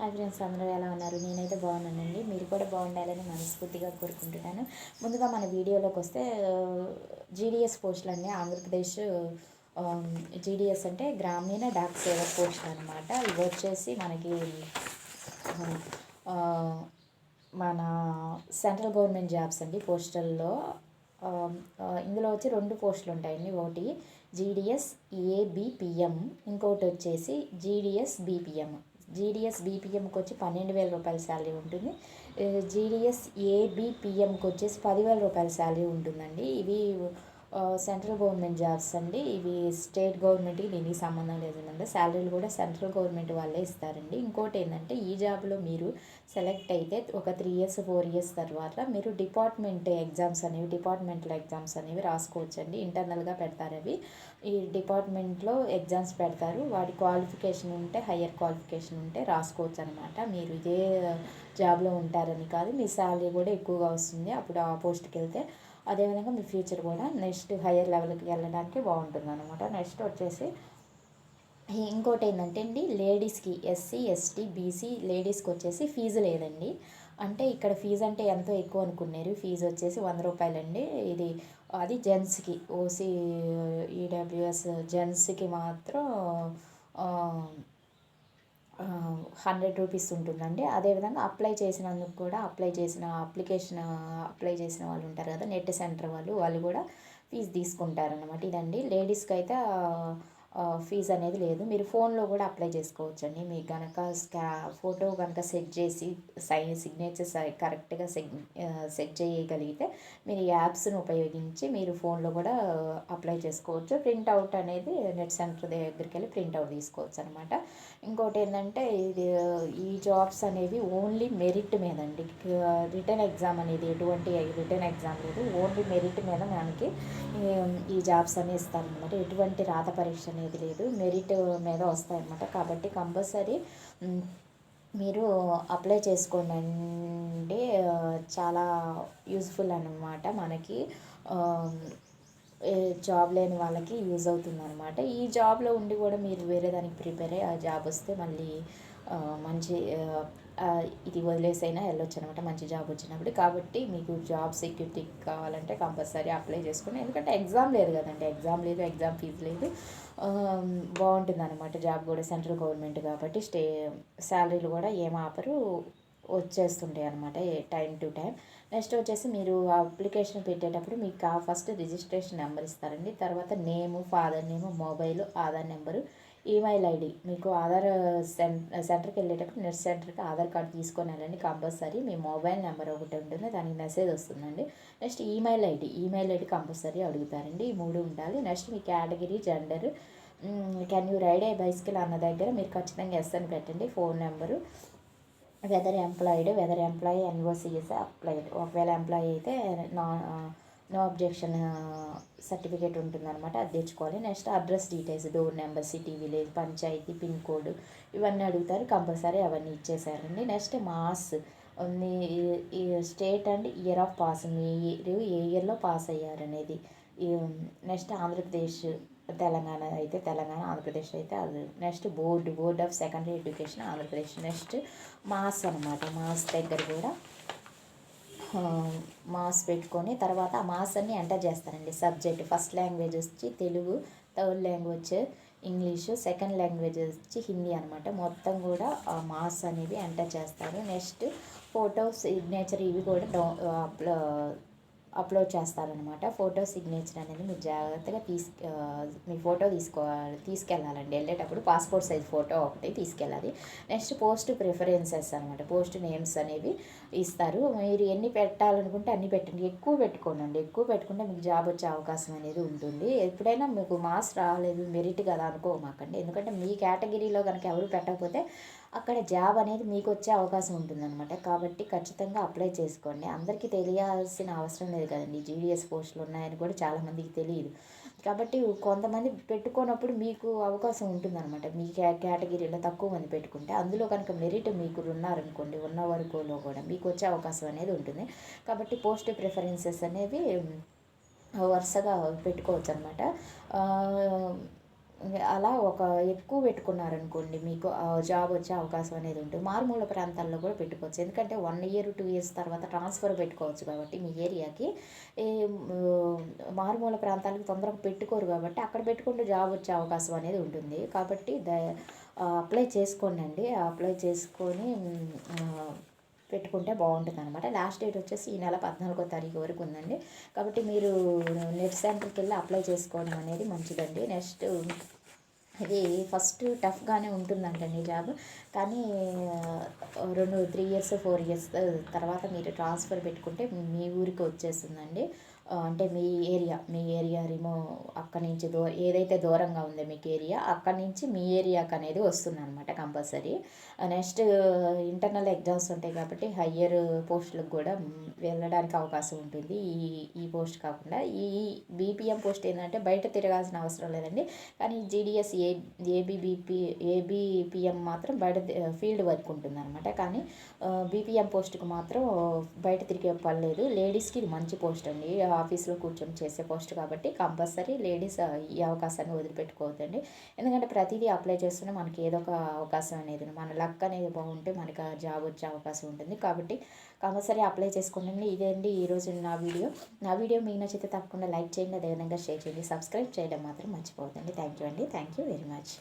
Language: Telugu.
హాయ్ ఫ్రెండ్స్ అందరూ ఎలా ఉన్నారు? నేనైతే బాగున్నానండి. మీరు కూడా బాగుండాలని మనస్ఫూర్తిగా కోరుకుంటున్నాను. ముందుగా మన వీడియోలోకి వస్తే జీడిఎస్ పోస్టులు అండి. ఆంధ్రప్రదేశ్ జీడిఎస్ అంటే గ్రామీణ డాక్ సేవ పోస్టులు అనమాట ఇవి వచ్చేసి మనకి మన సెంట్రల్ గవర్నమెంట్ జాబ్స్ అండి పోస్టల్లో. ఇందులో వచ్చి రెండు పోస్టులు ఉంటాయండి. ఒకటి జీడిఎస్ ఏబిపిఎం ఇంకోటి వచ్చేసి జీడిఎస్ బీపీఎం జీడిఎస్ బీపీఎంకి వచ్చి పన్నెండు వేల రూపాయల శాలరీ ఉంటుంది. జీడిఎస్ ఏబిపిఎంకి వచ్చేసి పదివేల రూపాయల శాలరీ ఉంటుందండి. ఇవి సెంట్రల్ గవర్నమెంట్ జాబ్స్ అండి. ఇవి స్టేట్ గవర్నమెంట్కి దీనికి సంబంధం లేదండి శాలరీలు కూడా సెంట్రల్ గవర్నమెంట్ వాళ్ళే ఇస్తారండి. ఇంకోటి ఏంటంటే ఈ జాబ్లో మీరు సెలెక్ట్ అయితే ఒక త్రీ ఇయర్స్ ఫోర్ ఇయర్స్ తర్వాత మీరు డిపార్ట్మెంట్ ఎగ్జామ్స్ అనేవి డిపార్ట్మెంటల్ ఎగ్జామ్స్ అనేవి రాసుకోవచ్చండి. ఇంటర్నల్గా పెడతారు అవి. ఈ డిపార్ట్మెంట్లో ఎగ్జామ్స్ పెడతారు. వాటి క్వాలిఫికేషన్ ఉంటే హయ్యర్ క్వాలిఫికేషన్ ఉంటే రాసుకోవచ్చు అనమాట మీరు ఇదే జాబ్లో ఉంటారని కాదు. మీ శాలరీ కూడా ఎక్కువగా వస్తుంది. అప్పుడు ఆ పోస్ట్కి వెళ్తే అదేవిధంగా మీ ఫ్యూచర్ కూడా నెక్స్ట్ హయ్యర్ లెవెల్కి వెళ్ళడానికి బాగుంటుంది అనమాట నెక్స్ట్ వచ్చేసి ఇంకోటి ఏంటంటే అండి లేడీస్కి ఎస్సీ ఎస్టీ బీసీ లేడీస్కి వచ్చేసి ఫీజు లేదండి. అంటే ఇక్కడ ఫీజు అంటే ఎంతో ఎక్కువ అనుకున్నారు. ఫీజు వచ్చేసి వంద రూపాయలండి. ఇది అది జెంట్స్కి ఓసీ ఈడబ్ల్యూఎస్ జెంట్స్కి మాత్రం హండ్రెడ్ రూపీస్ ఉంటుందండి. అదేవిధంగా అప్లై చేసినందుకు కూడా అప్లై చేసిన అప్లికేషన్ అప్లై చేసిన వాళ్ళు ఉంటారు కదా నెట్ సెంటర్ వాళ్ళు వాళ్ళు కూడా ఫీజు తీసుకుంటారనమాట ఇదండి. లేడీస్కి అయితే ఫీజు అనేది లేదు. మీరు ఫోన్లో కూడా అప్లై చేసుకోవచ్చండి. మీకు కనుక స్కా ఫోటో కనుక సెట్ చేసి సై సిగ్నేచర్ కరెక్ట్గా సెగ్ సెట్ చేయగలిగితే మీరు ఈ యాప్స్ను ఉపయోగించి మీరు ఫోన్లో కూడా అప్లై చేసుకోవచ్చు. ప్రింట్అవుట్ అనేది నెట్ సెంటర్ దగ్గరికి వెళ్ళి ప్రింట్అవుట్ తీసుకోవచ్చు అనమాట ఇంకోటి ఏంటంటే ఇది ఈ జాబ్స్ అనేవి ఓన్లీ మెరిట్ మీద అండి రిటర్న్ ఎగ్జామ్ అనేది ఎటువంటి రిటర్న్ ఎగ్జామ్ లేదు. ఓన్లీ మెరిట్ మీద మనకి ఈ- జాబ్స్ జాబ్స్ అనేవి ఇస్తారనమాట ఎటువంటి రాత పరీక్ష అనేది లేదు. మెరిట్ మీద వస్తాయన్నమాట. కాబట్టి కంపల్సరీ మీరు అప్లై చేసుకోండి చాలా యూజ్ఫుల్ అనమాట మనకి. ఏ జాబ్ లేని వాళ్ళకి యూజ్ అవుతుంది అనమాట ఈ జాబ్లో ఉండి కూడా మీరు వేరే దానికి ప్రిపేర్ అయ్యి ఆ జాబ్ వస్తే మళ్ళీ మంచి ఇది వదిలేసైనా వెళ్ళొచ్చు అనమాట మంచి జాబ్ వచ్చినప్పుడు. కాబట్టి మీకు జాబ్ సెక్యూరిటీ కావాలంటే కంపల్సరీ అప్లై చేసుకోండి ఎందుకంటే ఎగ్జామ్ లేదు కదండి. ఎగ్జామ్ లేదు ఎగ్జామ్ ఫీజు లేదు. బాగుంటుంది అనమాట జాబ్ కూడా సెంట్రల్ గవర్నమెంట్ కాబట్టి. స్టే శాలరీలు కూడా ఏం ఆపరు. వచ్చేస్తుంటాయి అనమాట టైం టు టైం. నెక్స్ట్ వచ్చేసి మీరు అప్లికేషన్ పెట్టేటప్పుడు మీకు ఆ ఫస్ట్ రిజిస్ట్రేషన్ నెంబర్ ఇస్తారండి. తర్వాత name father name mobile Aadhaar number email ID. మీకు ఆధార్ సెంటర్ సెంటర్కి వెళ్ళేటప్పుడు నెట్ సెంటర్కి ఆధార్ కార్డు తీసుకొని వెళ్ళండి కంపల్సరీ. మీ మొబైల్ నెంబర్ ఒకటి ఉంటుంది దానికి మెసేజ్ వస్తుందండి. Next email ID. Email ID compulsory అడుగుతారండి. ఈ మూడు ఉండాలి. Next me category gender can you ride a bicycle అన్న దగ్గర మీరు ఖచ్చితంగా ఎస్ అని పెట్టండి. Phone number whether employed whether employee NOCs applied. ఒకవేళ ఎంప్లాయీ అయితే నా నో అబ్జెక్షన్ సర్టిఫికేట్ ఉంటుందన్నమాట. అది తెచ్చుకోవాలి. Next address details door number city village panchayat pin code ఇవన్నీ అడుగుతారు. కంపల్సరీ అవన్నీ ఇచ్చేసారండి. నెక్స్ట్ మాస్ ఈ state and year of pass మీరు ఏ ఇయర్లో పాస్ అయ్యారనేది. నెక్స్ట్ ఆంధ్రప్రదేశ్ తెలంగాణ అయితే తెలంగాణ ఆంధ్రప్రదేశ్ అయితే అది. Next board board of secondary education Andhra Pradesh. Next mass అనమాట మాస్ దగ్గర కూడా మాస్ పెట్టుకొని తర్వాత ఆ మాస్ అన్ని ఎంటర్ చేస్తారండి. సబ్జెక్ట్ ఫస్ట్ లాంగ్వేజ్ వచ్చి Telugu third language English second language వచ్చి హిందీ అనమాట మొత్తం కూడా ఆ మాస్ అనేవి ఎంటర్ చేస్తారు. నెక్స్ట్ ఫోటో సిగ్నేచర్ ఇవి కూడా డౌ అప్లోడ్ చేస్తారనమాట ఫోటో సిగ్నేచర్ అనేది మీరు జాగ్రత్తగా తీసు మీ ఫోటో తీసుకోవాలి తీసుకెళ్ళాలండి. వెళ్ళేటప్పుడు పాస్పోర్ట్ సైజ్ ఫోటో ఒకటి తీసుకెళ్ళాలి. నెక్స్ట్ పోస్ట్ ప్రిఫరెన్సెస్ అనమాట పోస్ట్ నేమ్స్ అనేవి ఇస్తారు. మీరు ఎన్ని పెట్టాలనుకుంటే అన్ని పెట్టండి. ఎక్కువ పెట్టుకోనండి. ఎక్కువ పెట్టుకుంటే మీకు జాబ్ వచ్చే అవకాశం అనేది ఉంటుంది. ఎప్పుడైనా మీకు మాస్ రాలేదు మెరిట్ కదా అనుకోమాకండి. ఎందుకంటే మీ కేటగిరీలో కనుక ఎవరు పెట్టకపోతే అక్కడ జాబ్ అనేది మీకు వచ్చే అవకాశం ఉంటుందన్నమాట. కాబట్టి ఖచ్చితంగా అప్లై చేసుకోండి. అందరికీ తెలియాల్సిన అవసరం లేదు కదండి. జీడిఎస్ పోస్టులు ఉన్నాయని కూడా చాలామందికి తెలియదు. కాబట్టి కొంతమంది పెట్టుకున్నప్పుడు మీకు అవకాశం ఉంటుందన్నమాట. మీ కే కేటగిరీలో తక్కువ మంది పెట్టుకుంటే అందులో కనుక మెరిట్ మీకు ఉన్నారనుకోండి ఉన్న వరకులో కూడా మీకు వచ్చే అవకాశం అనేది ఉంటుంది. కాబట్టి పోస్ట్ ప్రిఫరెన్సెస్ అనేవి వరుసగా పెట్టుకోవచ్చు అనమాట అలా ఒక ఎక్కువ పెట్టుకున్నారనుకోండి మీకు జాబ్ వచ్చే అవకాశం అనేది ఉంటుంది. మారుమూల ప్రాంతాల్లో కూడా పెట్టుకోవచ్చు. ఎందుకంటే వన్ ఇయర్ టూ ఇయర్స్ తర్వాత ట్రాన్స్ఫర్ పెట్టుకోవచ్చు కాబట్టి మీ ఏరియాకి. మారుమూల ప్రాంతాలకు తొందరగా పెట్టుకోరు కాబట్టి అక్కడ పెట్టుకుంటే జాబ్ వచ్చే అవకాశం అనేది ఉంటుంది. కాబట్టి ద అప్లై చేసుకోండి అప్లై చేసుకొని పెట్టుకుంటే బాగుంటుంది అనమాట లాస్ట్ డేట్ వచ్చేసి ఈ నెల పద్నాలుగో తారీఖు వరకు ఉందండి. కాబట్టి మీరు నెట్ సెంటర్కి వెళ్ళి అప్లై చేసుకోవడం అనేది మంచిదండి. నెక్స్ట్ ఇది ఫస్ట్ టఫ్గానే ఉంటుందంటండి జాబ్. కానీ రెండు త్రీ ఇయర్స్ ఫోర్ ఇయర్స్ తర్వాత మీరు ట్రాన్స్ఫర్ పెట్టుకుంటే మీ ఊరికి వచ్చేస్తుందండి. అంటే మీ ఏరియా మీ ఏరియా రిమో అక్కడి నుంచి దూ ఏదైతే దూరంగా ఉందో మీకు ఏరియా అక్కడి నుంచి మీ ఏరియాకి అనేది వస్తుంది అనమాట కంపల్సరీ నెక్స్ట్ ఇంటర్నల్ ఎగ్జామ్స్ ఉంటాయి కాబట్టి హయ్యర్ పోస్టులకు కూడా వెళ్ళడానికి అవకాశం ఉంటుంది. ఈ ఈ పోస్ట్ కాకుండా ఈ బీపీఎం పోస్ట్ ఏంటంటే బయట తిరగాల్సిన అవసరం లేదండి. కానీ జీడిఎస్ ఏ ఏబీబీపీ ఏబీపీఎం మాత్రం బయట ఫీల్డ్ వర్క్ ఉంటుంది అనమాట కానీ బీపీఎం పోస్ట్కి మాత్రం బయట తిరిగే పర్లేదు లేడీస్కి ఇది మంచి పోస్ట్ అండి. ఆఫీస్లో కూర్చొని చేసే పోస్ట్ కాబట్టి కంపల్సరీ లేడీస్ ఈ అవకాశాన్ని వదిలిపెట్టుకోవద్దండి. ఎందుకంటే ప్రతిదీ అప్లై చేస్తూనే మనకి ఏదో ఒక అవకాశం అనేది మన లక్ అనేది బాగుంటే మనకి జాబ్ వచ్చే అవకాశం ఉంటుంది. కాబట్టి కంపల్సరీ అప్లై చేసుకోండి. ఇదే అండి ఈరోజు నా వీడియో. నా వీడియో మీకు నచ్చితే తప్పకుండా లైక్ చేయండి. అదేవిధంగా షేర్ చేయండి. సబ్స్క్రైబ్ చేయడం మాత్రం మర్చిపోవద్దండి. థ్యాంక్ యూ అండి. Thank you very much.